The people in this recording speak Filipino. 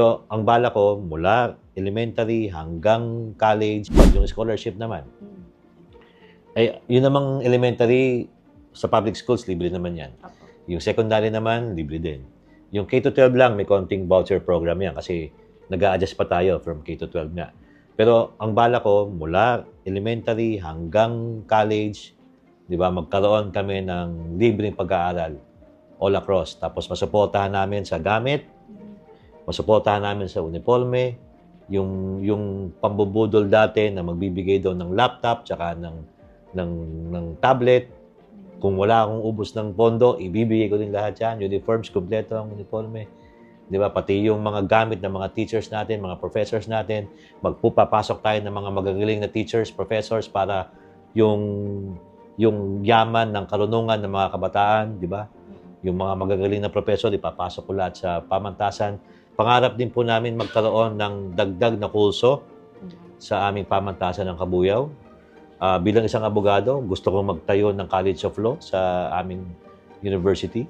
So, ang bala ko, mula elementary hanggang college, yung scholarship naman, ay yun namang elementary sa public schools, libre naman yan. Yung secondary naman, libre din. Yung K-12 lang, may konting voucher program yan kasi nag adjust pa tayo from K-12 nga. Pero ang bala ko, mula elementary hanggang college, di ba, magkaroon kami ng libreng pag-aaral all across. Tapos masuportahan namin sa gamit, masuportahan namin sa uniforme, yung yung pambubudol dati na magbibigay daw ng laptop tsaka ng ng ng tablet kung wala akong ubos ng pondo, ibibigay ko din lahat yan. Uniforms, kompleto ang uniforme. Di ba? Pati yung mga gamit ng mga teachers natin, mga professors natin, magpupapasok tayo ng mga magagaling na teachers, professors para yung yung yaman ng karunungan ng mga kabataan, di ba? Yung mga magagaling na professor, ipapasok ko lahat sa pamantasan. Pangarap din po namin magkaroon ng dagdag na kurso sa aming pamantasan ng Kabuyaw. Ah, bilang isang abogado, gusto kong magtayo ng College of Law sa aming university.